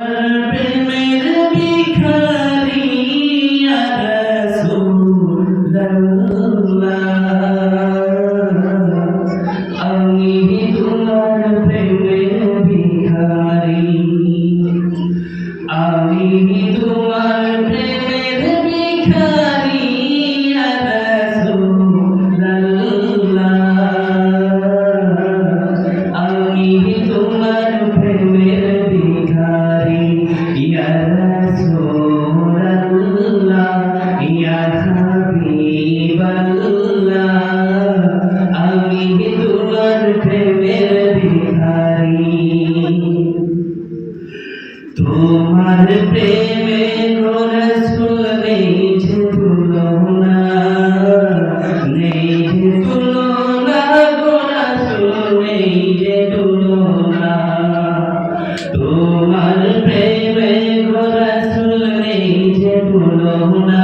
প্রেমের ভিখারি ইয়া তোমার প্রেমে রসুল নেই যে তুলনা নেই যে তুলনা রসুল নেই যে তুলনা তোমার প্রেমে রসুল নেই যে তুলনা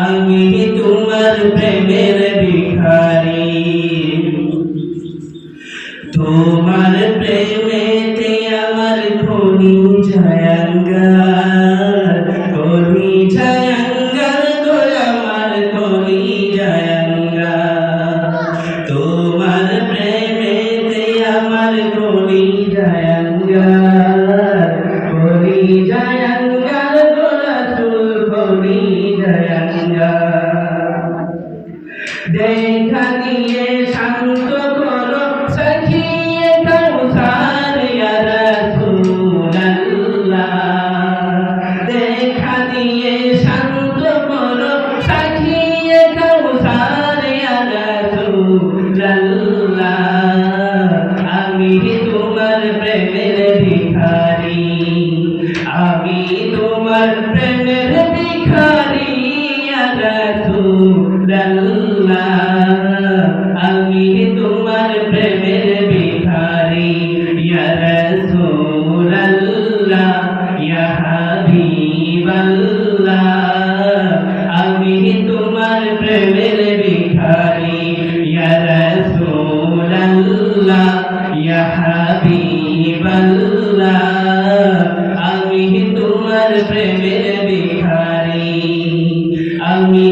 আমি তোমার প্রেমের ভিখারি তোমার প্রেমেতে আমার খনি নিয়ে প্রেমের বিহারি ইয়া রাসূলুল্লাহ ইয়া হাবিবাল্লাহ আমি তোমার প্রেমের বিহারি আমি